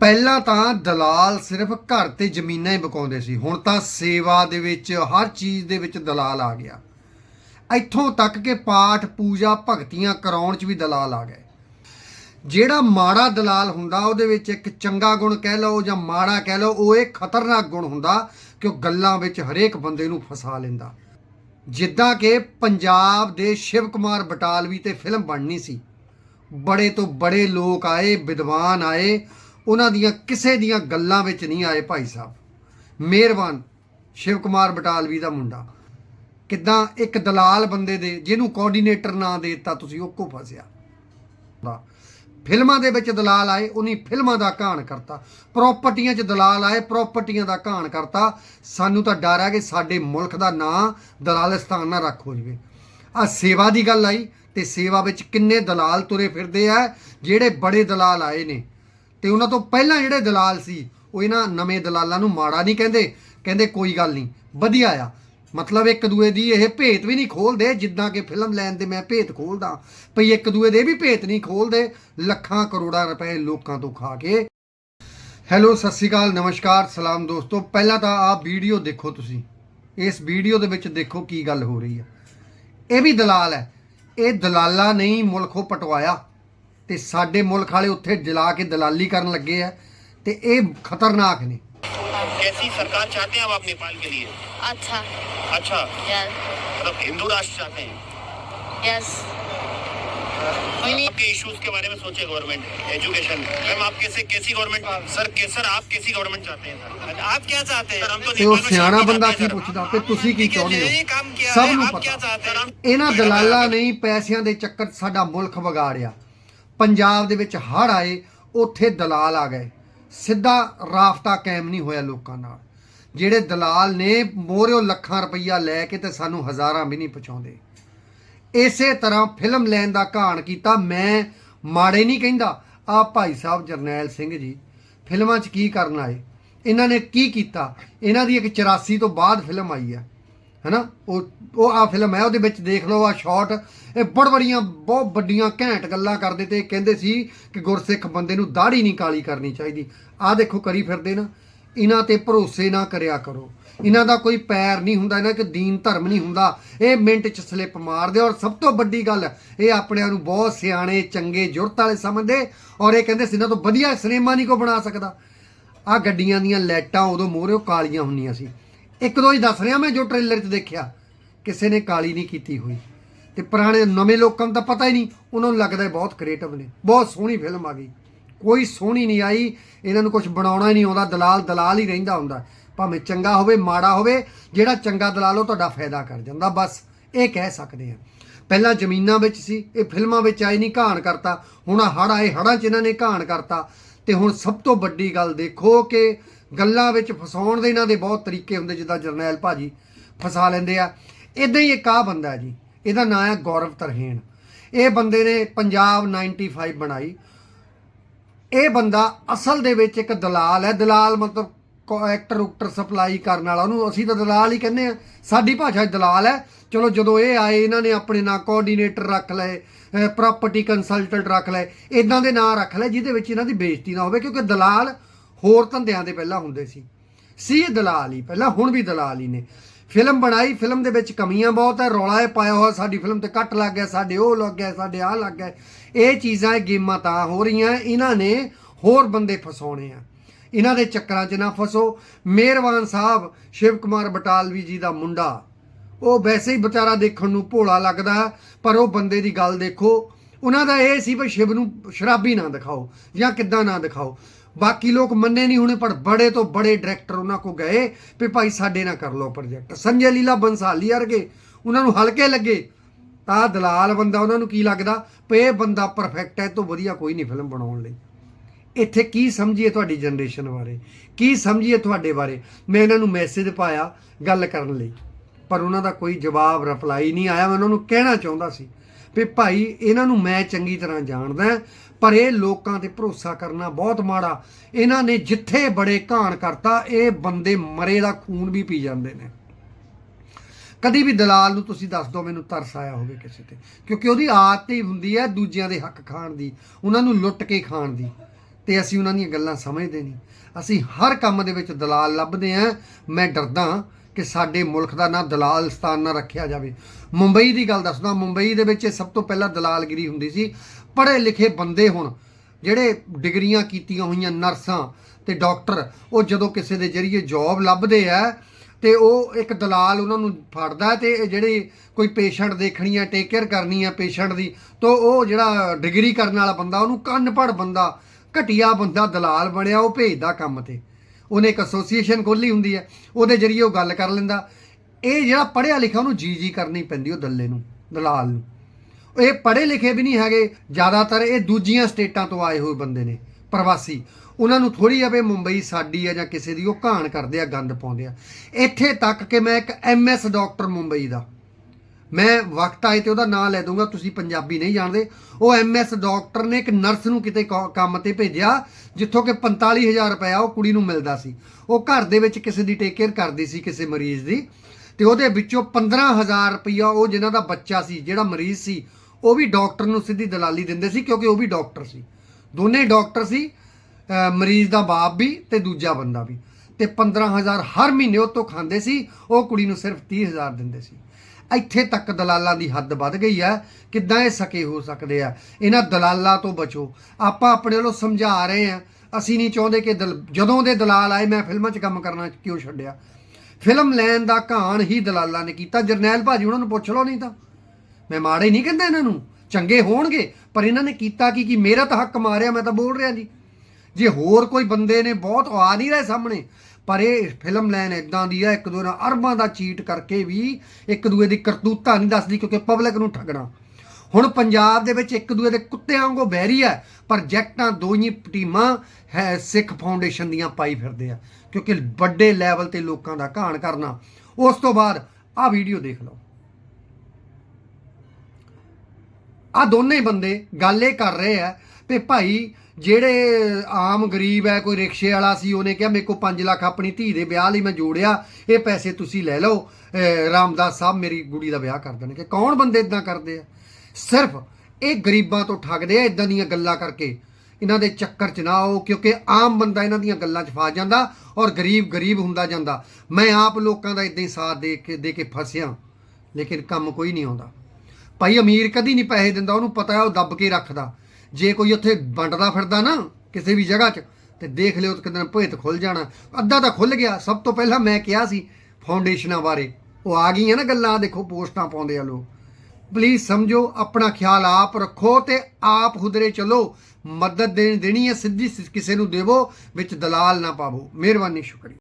ਪਹਿਲਾਂ ਤਾਂ ਦਲਾਲ ਸਿਰਫ ਘਰ ਤੇ ਜ਼ਮੀਨਾਂ ਹੀ ਬਕਾਉਂਦੇ ਸੀ। ਹੁਣ ਤਾਂ ਸੇਵਾ ਦੇ ਵਿੱਚ, ਹਰ ਚੀਜ਼ ਦੇ ਵਿੱਚ ਦਲਾਲ ਆ ਗਿਆ। ਇੱਥੋਂ ਤੱਕ ਕਿ ਪਾਠ, ਪੂਜਾ, ਭਗਤੀਆਂ ਕਰਾਉਣ 'ਚ ਵੀ ਦਲਾਲ ਆ ਗਏ। ਜਿਹੜਾ ਮਾੜਾ ਦਲਾਲ ਹੁੰਦਾ, ਉਹਦੇ ਵਿੱਚ ਇੱਕ ਚੰਗਾ ਗੁਣ ਕਹਿ ਲਓ ਜਾਂ ਮਾੜਾ ਕਹਿ ਲਓ, ਉਹ ਇਹ ਖਤਰਨਾਕ ਗੁਣ ਹੁੰਦਾ ਕਿ ਉਹ ਗੱਲਾਂ ਵਿੱਚ ਹਰੇਕ ਬੰਦੇ ਨੂੰ ਫਸਾ ਲੈਂਦਾ। ਜਿੱਦਾਂ ਕਿ ਪੰਜਾਬ ਦੇ ਸ਼ਿਵ ਕੁਮਾਰ ਬਟਾਲਵੀ ਤੇ ਫਿਲਮ ਬਣਨੀ ਸੀ। ਬੜੇ ਤੋਂ ਬੜੇ ਲੋਕ ਆਏ, ਵਿਦਵਾਨ ਆਏ ਉਹਨਾਂ ਦੀਆਂ ਕਿਸੇ ਦੀਆਂ ਗੱਲਾਂ ਵਿੱਚ ਨਹੀਂ ਆਏ ਭਾਈ ਸਾਹਿਬ। ਮਿਹਰਬਾਨ ਸ਼ਿਵ ਕੁਮਾਰ ਬਟਾਲਵੀ ਦਾ ਮੁੰਡਾ। ਕਿੱਦਾਂ ਇੱਕ ਦਲਾਲ ਬੰਦੇ ਦੇ, ਜਿਹਨੂੰ ਕੋਆਰਡੀਨੇਟਰ ਨਾਂ ਦੇ ਦਿੱਤਾ ਤੁਸੀਂ ਉਹ ਕੋ ਫਸਿਆ। ਫਿਲਮਾਂ ਦੇ ਵਿੱਚ ਦਲਾਲ ਆਏ, ਉਹਨੇ ਫਿਲਮਾਂ ਦਾ ਕਹਾਣ ਕਰਤਾ। ਪ੍ਰਾਪਰਟੀਆਂ 'ਚ ਦਲਾਲ ਆਏ ਪ੍ਰਾਪਰਟੀਆਂ ਦਾ ਕਹਾਣ ਕਰਤਾ। ਸਾਨੂੰ ਤਾਂ ਡਰ ਹੈ ਕਿ ਸਾਡੇ ਮੁਲਕ ਦਾ ਨਾਂ ਦਲਾਲਿਸਤਾਨ ਨਾ ਰੱਖ ਹੋ ਜਵੇ। ਆ ਸੇਵਾ ਦੀ ਗੱਲ ਆਈ, ਤੇ ਸੇਵਾ ਵਿੱਚ ਕਿੰਨੇ ਦਲਾਲ ਤੁਰੇ ਫਿਰਦੇ ਆ, ਜਿਹੜੇ ਬੜੇ ਦਲਾਲ ਆਏ ਨੇ। ਤੇ ਉਹਨਾਂ ਤੋਂ ਪਹਿਲਾਂ ਜਿਹੜੇ ਦਲਾਲ ਸੀ, ਉਹ ਇਹਨਾਂ ਨਵੇਂ ਦਲਾਲਾਂ ਨੂੰ ਮਾੜਾ ਨਹੀਂ ਕਹਿੰਦੇ ਕਹਿੰਦੇ ਕੋਈ ਗੱਲ ਨਹੀਂ, ਵਧੀਆ ਆ। ਮਤਲਬ ਇੱਕ ਦੂਏ ਦੀ ਇਹ ਭੇਤ ਵੀ ਨਹੀਂ ਖੋਲਦੇ, ਜਿੱਦਾਂ ਕਿ ਫਿਲਮ ਲੈਣ ਦੇ ਮੈਂ ਭੇਤ ਖੋਲਦਾ। ਭਈ ਇੱਕ ਦੂਏ ਦੇ ਵੀ ਭੇਤ ਨਹੀਂ ਖੋਲਦੇ, ਲੱਖਾਂ ਕਰੋੜਾਂ ਰੁਪਏ ਲੋਕਾਂ ਤੋਂ ਖਾ ਕੇ। ਹੈਲੋ, ਸਤਿ ਸ਼੍ਰੀ ਅਕਾਲ, ਨਮਸਕਾਰ, ਸਲਾਮ ਦੋਸਤੋ। ਪਹਿਲਾਂ ਤਾਂ ਆਹ ਵੀਡੀਓ ਦੇਖੋ ਤੁਸੀਂ। ਇਸ ਵੀਡੀਓ ਦੇ ਵਿੱਚ ਦੇਖੋ ਕੀ ਗੱਲ ਹੋ ਰਹੀ ਆ। ਇਹ ਵੀ ਦਲਾਲ ਹੈ। ਇਹ ਦਲਾਲਾਂ ਨਹੀਂ ਮੁਲਕੋਂ ਪਟਵਾਇਆ। ਤੇ ਸਾਡੇ ਮੁਲਕ ਵਾਲੇ ਉੱਥੇ ਜਲਾ ਕੇ ਦਲਾਲੀ ਕਰਨ ਲੱਗੇ ਆ ਤੇ ਇਹ ਖਤਰਨਾਕ ਨੇ कैसी सरकार चाहते हैं आप आप नेपाल के लिए अच्छा अच्छा यस मतलब हिंदू राष्ट्र चाहते हैं यस we need आपके इश्यूज के बारे में सोचे गवर्नमेंट एजुकेशन मैम आप कैसे कैसी गवर्नमेंट सर के सर आप कैसी गवर्नमेंट चाहते हैं सर आप क्या चाहते हैं सर हम तो ਤੇ ਉਹ नेपाल में ਸਿਆਣਾ शांति ਬੰਦਾ चाहते ਕੀ हैं, सर। ਪੁੱਛਦਾ ਤੇ ਤੁਸੀਂ ਕੀ ਚਾਹੁੰਦੇ यही ਹੋ काम किया ਸਭ है ਨੂੰ आप क्या ਪਤਾ चाहते हैं ਇਹਨਾਂ ਦਲਾਲਾਂ ਨੇ ਹੀ ਪੈਸਿਆਂ ਦੇ ਚੱਕਰ 'ਚ ਸਾਡਾ ਮੁਲਕ ਵਿਗਾੜਿਆ ਪੰਜਾਬ ਦੇ ਵਿੱਚ ਹੜ ਆਏ, ਉੱਥੇ ਦਲਾਲ ਆ ਗਏ। ਸਿੱਧਾ ਰਾਫਤਾ ਕਾਇਮ ਨਹੀਂ ਹੋਇਆ ਲੋਕਾਂ ਨਾਲ। ਜਿਹੜੇ ਦਲਾਲ ਨੇ ਮੋਰਿਓ ਲੱਖਾਂ ਰੁਪਈਆ ਲੈ ਕੇ ਤੇ ਸਾਨੂੰ ਹਜ਼ਾਰਾਂ ਵੀ ਨਹੀਂ ਪਹੁੰਚਾਉਂਦੇ। ਇਸੇ ਤਰ੍ਹਾਂ ਫਿਲਮ ਲੈਣ ਦਾ ਕਹਾਣ ਕੀਤਾ, ਮੈਂ ਮਾੜੇ ਨਹੀਂ ਕਹਿੰਦਾ। ਆ ਭਾਈ ਸਾਹਿਬ ਜਰਨੈਲ ਸਿੰਘ ਜੀ, ਫਿਲਮਾਂ 'ਚ ਕੀ ਕਰਨ ਆਏ? ਇਹਨਾਂ ਨੇ ਕੀ ਕੀਤਾ? ਇਹਨਾਂ ਦੀ ਇੱਕ 84 ਤੋਂ ਬਾਅਦ ਫਿਲਮ ਆਈ ਹੈ ਹੈਨਾ? ਉਹ ਉਹ ਆ ਫਿਲਮ ਹੈ, ਉਹਦੇ ਵਿੱਚ ਦੇਖ ਲਓ ਆ ਸ਼ਾਟ ਇਹ ਬੜ ਬੜੀਆਂ, ਬਹੁਤ ਵੱਡੀਆਂ ਘੈਂਟ ਗੱਲਾਂ ਕਰਦੇ ਤੇ ਕਹਿੰਦੇ ਸੀ ਕਿ ਗੁਰਸਿੱਖ ਬੰਦੇ ਨੂੰ ਦਾੜੀ ਨਹੀਂ ਕਾਲੀ ਕਰਨੀ ਚਾਹੀਦੀ। ਆ ਦੇਖੋ ਕਰੀ ਫਿਰਦੇ ਨਾ। ਇਹਨਾਂ ਤੇ ਭਰੋਸੇ ਨਾ ਕਰਿਆ ਕਰੋ। ਇਹਨਾਂ ਦਾ ਕੋਈ ਪੈਰ ਨਹੀਂ ਹੁੰਦਾ, ਇਹਨਾਂ ਕਿ ਦੀਨ ਧਰਮ ਨਹੀਂ ਹੁੰਦਾ। ਇਹ ਮਿੰਟ ਚ ਸਲਿੱਪ ਮਾਰਦੇ ਔਰ ਸਭ ਤੋਂ ਵੱਡੀ ਗੱਲ, ਇਹ ਆਪਣਿਆਂ ਨੂੰ ਬਹੁਤ ਸਿਆਣੇ, ਚੰਗੇ, ਜੁਰਤ ਵਾਲੇ ਸਮਝਦੇ ਔਰ ਇਹ ਕਹਿੰਦੇ ਸੀ, ਇਹਨਾਂ ਤੋਂ ਵਧੀਆ ਸਿਨੇਮਾ ਨਹੀਂ ਕੋ ਬਣਾ ਸਕਦਾ। ਆ ਗੱਡੀਆਂ ਦੀਆਂ ਲਾਈਟਾਂ ਉਦੋਂ ਮੋਹਰੇ ਕਾਲੀਆਂ ਹੁੰਦੀਆਂ ਸੀ। ਇੱਕ ਦੋ ਹੀ ਦੱਸ ਰਿਹਾ ਮੈਂ ਜੋ ਟ੍ਰੇਲਰ 'ਚ ਦੇਖਿਆ, ਕਿਸੇ ਨੇ ਕਾਲੀ ਨਹੀਂ ਕੀਤੀ ਹੋਈ। ਤੇ ਪੁਰਾਣੇ ਨਵੇਂ ਲੋਕਾਂ ਨੂੰ ਤਾਂ ਪਤਾ ਹੀ ਨਹੀਂ, ਉਹਨਾਂ ਨੂੰ ਲੱਗਦਾ ਬਹੁਤ ਕ੍ਰੀਏਟਿਵ ਨੇ। ਬਹੁਤ ਸੋਹਣੀ ਫਿਲਮ ਆ ਗਈ। ਕੋਈ ਸੋਹਣੀ ਨਹੀਂ ਆਈ, ਇਹਨਾਂ ਨੂੰ ਕੁਝ ਬਣਾਉਣਾ ਹੀ ਨਹੀਂ ਆਉਂਦਾ, ਦਲਾਲ ਦਲਾਲ ਹੀ ਰਹਿੰਦਾ ਹੁੰਦਾ। ਭਾਵੇਂ ਚੰਗਾ ਹੋਵੇ, ਮਾੜਾ ਹੋਵੇ, ਜਿਹੜਾ ਚੰਗਾ ਦਲਾਲ ਉਹ ਤੁਹਾਡਾ ਫਾਇਦਾ ਕਰ ਜਾਂਦਾ, ਬਸ ਇਹ ਕਹਿ ਸਕਦੇ ਆ। ਪਹਿਲਾਂ ਜ਼ਮੀਨਾਂ ਵਿੱਚ ਸੀ, ਇਹ ਫਿਲਮਾਂ ਵਿੱਚ ਆਏ ਨਹੀਂ ਕਹਾਣ ਕਰਤਾ। ਹੁਣ ਹੜ ਆਏ ਹੜਾਂ 'ਚ ਇਹਨਾਂ ਨੇ ਕਹਾਣ ਕਰਤਾ। ਤੇ ਹੁਣ ਸਭ ਤੋਂ ਵੱਡੀ ਗੱਲ ਦੇਖੋ ਕਿ ਗੱਲਾਂ ਵਿੱਚ ਫਸਾਉਣ ਦੇ ਇਹਨਾਂ ਦੇ ਬਹੁਤ ਤਰੀਕੇ ਹੁੰਦੇ, ਜਿੱਦਾਂ ਜਰਨੈਲ ਭਾਜੀ ਫਸਾ ਲੈਂਦੇ ਆ। ਇਦਾਂ ਹੀ ਇੱਕ ਆ ਬੰਦਾ ਜੀ, ਇਹਦਾ ਨਾਮ ਹੈ ਗੌਰਵ ਤਰਹੇਣ। ਇਹ ਬੰਦੇ ਨੇ ਪੰਜਾਬ 95 ਬਣਾਈ। ਇਹ ਬੰਦਾ ਅਸਲ ਦੇ ਵਿੱਚ ਇੱਕ ਦਲਾਲ ਹੈ। ਦਲਾਲ ਮਤਲਬ ਕੋ- ਐਕਟਰ ਉਕਟਰ ਸਪਲਾਈ ਕਰਨ ਵਾਲਾ। ਉਹਨੂੰ ਅਸੀਂ ਤਾਂ ਦਲਾਲ ਹੀ ਕਹਿੰਦੇ ਆ। ਸਾਡੀ ਭਾਸ਼ਾ 'ਚ ਦਲਾਲ ਹੈ। ਚਲੋ ਜਦੋਂ ਇਹ ਆਏ, ਇਹਨਾਂ ਨੇ ਆਪਣੇ ਨਾਂ ਕੋਆਰਡੀਨੇਟਰ ਰੱਖ ਲਏ। ਪ੍ਰਾਪਰਟੀ ਕੰਸਲਟੈਂਟ ਰੱਖ ਲਏ ਇਦਾਂ ਦੇ ਨਾਂ ਰੱਖ ਲਏ ਜਿਹਦੇ ਵਿੱਚ ਇਹਨਾਂ ਦੀ ਬੇਇੱਜ਼ਤੀ ਨਾ ਹੋਵੇ, ਕਿਉਂਕਿ ਦਲਾਲ ਹੋਰ ਧੰਦਿਆਂ ਦੇ ਪਹਿਲਾਂ ਹੁੰਦੇ ਸੀ। ਸੀ ਦਲਾਲ ਹੀ, ਪਹਿਲਾਂ ਹੁਣ ਵੀ ਦਲਾਲ ਹੀ ਨੇ। ਫਿਲਮ ਬਣਾਈ, ਫਿਲਮ ਦੇ ਵਿੱਚ ਕਮੀਆਂ ਬਹੁਤ ਹੈ ਰੌਲਾ ਇਹ ਪਾਇਆ ਹੋਇਆ, ਸਾਡੀ ਫਿਲਮ ਤੇ ਕੱਟ ਲੱਗ ਗਿਆ, ਸਾਡੇ ਉਹ ਲੱਗ ਗਿਆ, ਸਾਡੇ ਆਹ ਲੱਗ ਗਿਆ। ਇਹ ਚੀਜ਼ਾਂ, ਇਹ ਗੇਮਾਂ ਤਾਂ ਹੋ ਰਹੀਆਂ, ਇਹਨਾਂ ਨੇ ਹੋਰ ਬੰਦੇ ਫਸਾਉਣੇ ਆ। ਇਹਨਾਂ ਦੇ ਚੱਕਰਾਂ 'ਚ ਨਾ ਫਸੋ। ਮਿਹਰਬਾਨ ਸਾਹਿਬ, ਸ਼ਿਵ ਕੁਮਾਰ ਬਟਾਲਵੀ ਜੀ ਦਾ ਮੁੰਡਾ ਉਹ ਵੈਸੇ ਹੀ ਵਿਚਾਰਾ ਦੇਖਣ ਨੂੰ ਭੋਲਾ ਲੱਗਦਾ ਹੈ, ਪਰ ਉਹ ਬੰਦੇ ਦੀ ਗੱਲ ਦੇਖੋ। ਉਹਨਾਂ ਦਾ ਇਹ ਸੀ ਵੀ ਸ਼ਿਵ ਨੂੰ ਸ਼ਰਾਬੀ ਨਾ ਦਿਖਾਓ ਜਾਂ ਕਿੱਦਾਂ ਨਾ ਦਿਖਾਓ। ਬਾਕੀ ਲੋਕ ਮੰਨੇ ਨਹੀਂ ਹੋਣੇ ਪਰ ਬੜੇ ਤੋਂ ਬੜੇ ਡਾਇਰੈਕਟਰ ਉਹਨਾਂ ਕੋ ਗਏ ਵੀ ਭਾਈ ਸਾਡੇ ਨਾਲ ਕਰ ਲਓ ਪ੍ਰੋਜੈਕਟ। ਸੰਜੇ ਲੀਲਾ ਬੰਸਾਲੀ ਵਰਗੇ ਉਹਨਾਂ ਨੂੰ ਹਲਕੇ ਲੱਗੇ। ਤਾਂ ਦਲਾਲ ਬੰਦਾ ਉਹਨਾਂ ਨੂੰ ਕੀ ਲੱਗਦਾ? ਵੀ ਇਹ ਬੰਦਾ ਪਰਫੈਕਟ ਹੈ ਇਹ ਤੋਂ ਵਧੀਆ ਕੋਈ ਨਹੀਂ ਫਿਲਮ ਬਣਾਉਣ ਲਈ। ਇੱਥੇ ਕੀ ਸਮਝੀਏ ਤੁਹਾਡੀ ਜਨਰੇਸ਼ਨ ਬਾਰੇ? ਕੀ ਸਮਝੀਏ ਤੁਹਾਡੇ ਬਾਰੇ? ਮੈਂ ਇਹਨਾਂ ਨੂੰ ਮੈਸੇਜ ਪਾਇਆ ਗੱਲ ਕਰਨ ਲਈ। ਪਰ ਉਹਨਾਂ ਦਾ ਕੋਈ ਜਵਾਬ, ਰਿਪਲਾਈ ਨਹੀਂ ਆਇਆ। ਮੈਂ ਉਹਨਾਂ ਨੂੰ ਕਹਿਣਾ ਚਾਹੁੰਦਾ ਸੀ ਵੀ ਭਾਈ, ਇਹਨਾਂ ਨੂੰ ਮੈਂ ਚੰਗੀ ਤਰ੍ਹਾਂ ਜਾਣਦਾ ਪਰ ਇਹ ਲੋਕਾਂ ਤੇ ਭਰੋਸਾ ਕਰਨਾ ਬਹੁਤ ਮਾੜਾ। ਇਹਨਾਂ ਨੇ ਜਿੱਥੇ ਬੜੇ ਘਾਣ ਕਰਤਾ, ਇਹ ਬੰਦੇ ਮਰੇ ਦਾ ਖੂਨ ਵੀ ਪੀ ਜਾਂਦੇ ਨੇ। ਕਦੀ ਵੀ ਦਲਾਲ ਨੂੰ ਤੁਸੀਂ ਦੱਸ ਦਿਓ, ਮੈਨੂੰ ਤਰਸ ਆਇਆ ਹੋਵੇ ਕਿਸੇ ਤੇ। ਕਿਉਂਕਿ ਉਹਦੀ ਆਦਤ ਹੀ ਹੁੰਦੀ ਹੈ ਦੂਜਿਆਂ ਦੇ ਹੱਕ ਖਾਣ ਦੀ, ਉਹਨਾਂ ਨੂੰ ਲੁੱਟ ਕੇ ਖਾਣ ਦੀ। ਤੇ ਅਸੀਂ ਉਹਨਾਂ ਦੀਆਂ ਗੱਲਾਂ ਸਮਝਦੇ ਨਹੀਂ। ਅਸੀਂ ਹਰ ਕੰਮ ਦੇ ਵਿੱਚ ਦਲਾਲ ਲੱਭਦੇ ਆਂ ਮੈਂ ਡਰਦਾ ਕਿ ਸਾਡੇ ਮੁਲਕ ਦਾ ਨਾਂ ਦਲਾਲਸਤਾਨ ਨਾ ਰੱਖਿਆ ਜਾਵੇ। ਮੁੰਬਈ ਦੀ ਗੱਲ ਦੱਸਦਾ, ਮੁੰਬਈ ਦੇ ਵਿੱਚ ਇਹ ਸਭ ਤੋਂ ਪਹਿਲਾਂ ਦਲਾਲਗਿਰੀ ਹੁੰਦੀ ਸੀ। ਪੜ੍ਹੇ ਲਿਖੇ ਬੰਦੇ ਹੁਣ, ਜਿਹੜੇ ਡਿਗਰੀਆਂ ਕੀਤੀਆਂ ਹੋਈਆਂ ਨਰਸਾਂ ਤੇ ਡਾਕਟਰ, ਉਹ ਜਦੋਂ ਕਿਸੇ ਦੇ ਜਰੀਏ ਜੌਬ ਲੱਭਦੇ ਆ ਤੇ ਉਹ ਇੱਕ ਦਲਾਲ ਉਹਨਾਂ ਨੂੰ ਫੜਦਾ ਹੈ ਤੇ ਜਿਹੜੇ ਕੋਈ ਪੇਸ਼ੈਂਟ ਦੇਖਣੀ ਹੈ ਟੇਕ ਕੇਅਰ ਕਰਨੀ ਹੈ ਪੇਸ਼ੈਂਟ ਦੀ, ਤੋਂ ਉਹ ਜਿਹੜਾ ਡਿਗਰੀ ਕਰਨ ਵਾਲਾ ਬੰਦਾ, ਉਹਨੂੰ ਕੰਨ ਪੜ ਬੰਦਾ, ਘਟੀਆ ਬੰਦਾ ਦਲਾਲ ਬਣਿਆ, ਉਹ ਭੇਜਦਾ ਕੰਮ ਤੇ। ਉਹਨੇ ਇੱਕ ਐਸੋਸੀਏਸ਼ਨ ਖੋਲੀ ਹੁੰਦੀ ਹੈ, ਉਹਦੇ ਜਰੀਏ ਉਹ ਗੱਲ ਕਰ ਲੈਂਦਾ। ਇਹ ਜਿਹੜਾ ਪੜ੍ਹਿਆ ਲਿਖਿਆ ਉਹਨੂੰ ਜੀ ਜੀ ਕਰਨੀ ਪੈਂਦੀ ਉਹ ਦੱਲੇ ਨੂੰ, ਦਲਾਲ ਨੂੰ। ਇਹ ਪੜ੍ਹੇ ਲਿਖੇ ਵੀ ਨਹੀਂ ਹੈਗੇ, ਜ਼ਿਆਦਾਤਰ ਇਹ ਦੂਜੀਆਂ ਸਟੇਟਾਂ ਤੋਂ ਆਏ ਹੋਏ ਬੰਦੇ ਨੇ, ਪ੍ਰਵਾਸੀ। ਉਹਨਾਂ ਨੂੰ ਥੋੜੀ ਆ ਵੀ ਮੁੰਬਈ ਸਾਡੀ ਆ ਜਾਂ ਕਿਸੇ ਦੀ, ਉਹ ਘਾਣ ਕਰਦੇ ਆ, ਗੰਦ ਪਾਉਂਦੇ ਆ। ਇੱਥੇ ਤੱਕ ਕਿ ਮੈਂ ਇੱਕ ਐਮਐਸ ਡਾਕਟਰ ਮੁੰਬਈ ਦਾ ਮੈਂ ਵਕਤ ਆਏ ਤੇ ਉਹਦਾ ਨਾਮ ਲੈ ਦੂੰਗਾ ਤੁਸੀਂ ਪੰਜਾਬੀ ਨਹੀਂ ਜਾਣਦੇ। ਉਹ ਐਮਐਸ ਡਾਕਟਰ ਨੇ ਇੱਕ ਨਰਸ ਨੂੰ ਕਿਤੇ ਕੌ- ਕੰਮ ਤੇ ਭੇਜਿਆ, ਜਿੱਥੋਂ ਕਿ 45000 ਰੁਪਇਆ ਉਹ ਕੁੜੀ ਨੂੰ ਮਿਲਦਾ ਸੀ। ਉਹ ਘਰ ਦੇ ਵਿੱਚ ਕਿਸੇ ਦੀ ਟੇਕ ਕੇਅਰ ਕਰਦੀ ਸੀ, ਕਿਸੇ ਮਰੀਜ਼ ਦੀ। ਤੇ ਉਹਦੇ ਵਿੱਚੋਂ 15000 ਰੁਪਇਆ ਉਹ ਜਿਨ੍ਹਾਂ ਦਾ ਬੱਚਾ ਸੀ, ਜਿਹੜਾ ਮਰੀਜ਼ ਸੀ, ਉਹ ਵੀ ਡਾਕਟਰ ਨੂੰ ਸਿੱਧੀ ਦਲਾਲੀ ਦਿੰਦੇ ਸੀ, ਕਿਉਂਕਿ ਉਹ ਵੀ ਡਾਕਟਰ ਸੀ। ਦੋਨੇ ਡਾਕਟਰ ਸੀ ਮਰੀਜ਼ ਦਾ ਬਾਪ ਵੀ ਤੇ ਦੂਜਾ ਬੰਦਾ ਵੀ। ਤੇ 15000 ਹਰ ਮਹੀਨੇ ਉਹ ਤੋਂ ਖਾਂਦੇ ਸੀ, ਉਹ ਕੁੜੀ ਨੂੰ ਸਿਰਫ 30000 ਦਿੰਦੇ ਸੀ। ਇੱਥੇ ਤੱਕ ਦਲਾਲਾਂ ਦੀ ਹੱਦ ਵੱਧ ਗਈ ਹੈ। ਕਿੱਦਾਂ ਇਹ ਸਕੇ ਹੋ ਸਕਦੇ ਆ? ਇਹਨਾਂ ਦਲਾਲਾਂ ਤੋਂ ਬਚੋ। ਆਪਾਂ ਆਪਣੇ ਵੱਲੋਂ ਸਮਝਾ ਰਹੇ ਆ ਅਸੀਂ ਨਹੀਂ ਚਾਹੁੰਦੇ ਕਿ ਦਲ- ਜਦੋਂ ਦੇ ਦਲਾਲ ਆਏ, ਮੈਂ ਫਿਲਮਾਂ 'ਚ ਕੰਮ ਕਰਨਾ ਕਿਉਂ ਛੱਡਿਆ? ਫਿਲਮ ਲੈਣ ਦਾ ਕਹਾਣ ਹੀ ਦਲਾਲਾਂ ਨੇ ਕੀਤਾ। ਜਰਨੈਲ ਭਾਜੀ ਉਹਨਾਂ ਨੂੰ ਪੁੱਛ ਲਓ ਨਹੀਂ ਤਾਂ। ਮੈਂ ਮਾੜੇ ਨਹੀਂ ਕਹਿੰਦਾ ਇਹਨਾਂ ਨੂੰ। ਚੰਗੇ ਹੋਣਗੇ, ਪਰ ਇਹਨਾਂ ਨੇ ਕੀਤਾ ਕੀ, ਕਿ ਮੇਰਾ ਤਾਂ ਹੱਕ ਮਾਰਿਆ, ਮੈਂ ਤਾਂ ਬੋਲ ਰਿਹਾ ਜੀ। ਜੇ ਹੋਰ ਕੋਈ ਬੰਦੇ ਨੇ ਬਹੁਤ ਆ ਨਹੀਂ ਰਹੇ ਸਾਹਮਣੇ ਪਰ ਇਹ ਫਿਲਮ ਲਾਈਨ ਇਦਾਂ ਦੀ ਆ, ਇੱਕ ਦੂਜੇ ਨਾਲ ਅਰਬਾਂ ਦਾ ਚੀਟ ਕਰਕੇ ਵੀ ਇੱਕ ਦੂਜੇ ਦੀ ਕਰਤੂਤਾਂ ਨਹੀਂ ਦੱਸਦੀ ਕਿਉਂਕਿ ਪਬਲਿਕ ਨੂੰ ਠੱਗਣਾ। ਹੁਣ ਪੰਜਾਬ ਦੇ ਵਿੱਚ ਇੱਕ ਦੂਏ ਦੇ ਕੁੱਤਿਆਂ ਵਾਂਗੂ ਬਹਿਰੀ ਆ, ਪਰ ਜੈਕਟਾਂ ਦੋਈ ਟੀਮਾਂ, ਹੈ, ਸਿੱਖ ਫਾਊਂਡੇਸ਼ਨ ਦੀਆਂ ਪਾਈ ਫਿਰਦੇ ਆ, ਕਿਉਂਕਿ ਵੱਡੇ ਲੈਵਲ ਤੇ ਲੋਕਾਂ ਦਾ ਘਾਣ ਕਰਨਾ। ਉਸ ਤੋਂ ਬਾਅਦ ਆਹ ਵੀਡੀਓ ਦੇਖ ਲਓ। ਆ ਦੋਨੇ ਬੰਦੇ ਗੱਲ ਇਹ ਕਰ ਰਹੇ ਆ ਤੇ ਭਾਈ ਜਿਹੜੇ ਆਮ ਗਰੀਬ ਹੈ, ਕੋਈ ਰਿਕਸ਼ੇ ਵਾਲਾ ਸੀ, ਉਹਨੇ ਕਿਹਾ ਮੇਰੇ ਕੋਲ 5 ਲੱਖ ਆਪਣੀ ਧੀ ਦੇ ਵਿਆਹ ਲਈ ਮੈਂ ਜੋੜਿਆ, ਇਹ ਪੈਸੇ ਤੁਸੀਂ ਲੈ ਲਓ। ਰਾਮਦਾਸ ਸਾਹਿਬ ਮੇਰੀ ਗੁੜੀ ਦਾ ਵਿਆਹ ਕਰ ਦੇਣਗੇ। ਕੌਣ ਬੰਦੇ ਇਦਾਂ ਕਰਦੇ ਆ? ਸਿਰਫ ਇਹ ਗਰੀਬਾਂ ਤੋਂ ਠੱਗਦੇ ਆ ਇਦਾਂ ਦੀਆਂ ਗੱਲਾਂ ਕਰਕੇ। ਇਹਨਾਂ ਦੇ ਚੱਕਰ 'ਚ ਨਾ ਆਓ, ਕਿਉਂਕਿ ਆਮ ਬੰਦਾ ਇਹਨਾਂ ਦੀਆਂ ਗੱਲਾਂ 'ਚ ਫਸ ਜਾਂਦਾ ਔਰ ਗਰੀਬ ਗਰੀਬ ਹੁੰਦਾ ਜਾਂਦਾ। ਮੈਂ ਆਪ ਲੋਕਾਂ ਦਾ ਇਦਾਂ ਹੀ ਸਾਥ ਦੇ ਕੇ ਦੇ ਕੇ ਫਸਿਆ, ਲੇਕਿਨ ਕੰਮ ਕੋਈ ਨਹੀਂ ਆਉਂਦਾ। ਭਾਈ ਅਮੀਰ ਕਦੀ ਨਹੀਂ ਪੈਸੇ ਦਿੰਦਾ, ਉਹਨੂੰ ਪਤਾ ਹੈ ਉਹ ਦੱਬ ਕੇ ਰੱਖਦਾ। ਜੇ ਕੋਈ ਉੱਥੇ ਵੰਡਦਾ ਫਿਰਦਾ ਨਾ ਕਿਸੇ ਵੀ ਜਗ੍ਹਾ 'ਚ, ਤੇ ਦੇਖ ਲਿਓ ਕਿਤੇ ਨਾ ਭੇਤ ਖੁੱਲ ਜਾਣਾ। ਅੱਧਾ ਤਾਂ ਖੁੱਲ ਗਿਆ। ਸਭ ਤੋਂ ਪਹਿਲਾਂ ਮੈਂ ਕਿਹਾ ਸੀ ਫਾਊਂਡੇਸ਼ਨਾਂ ਬਾਰੇ। ਉਹ ਆ ਗਈਆਂ ਨਾ ਗੱਲਾਂ, ਦੇਖੋ ਪੋਸਟਾਂ ਪਾਉਂਦੇ ਆ ਲੋਕ। ਪਲੀਜ਼ ਸਮਝੋ, ਆਪਣਾ ਖਿਆਲ ਆਪ ਰੱਖੋ ਤੇ ਆਪ ਹੁਦਰੇ ਚਲੋ। ਮਦਦ ਦੇਣ ਦੇਣੀ ਹੈ, ਸਿੱਧੀ ਕਿਸੇ ਨੂੰ ਦੇਵੋ, ਵਿੱਚ ਦਲਾਲ ਨਾ ਪਾਵੋ। ਮਿਹਰਬਾਨੀ, ਸ਼ੁਕਰੀਆ।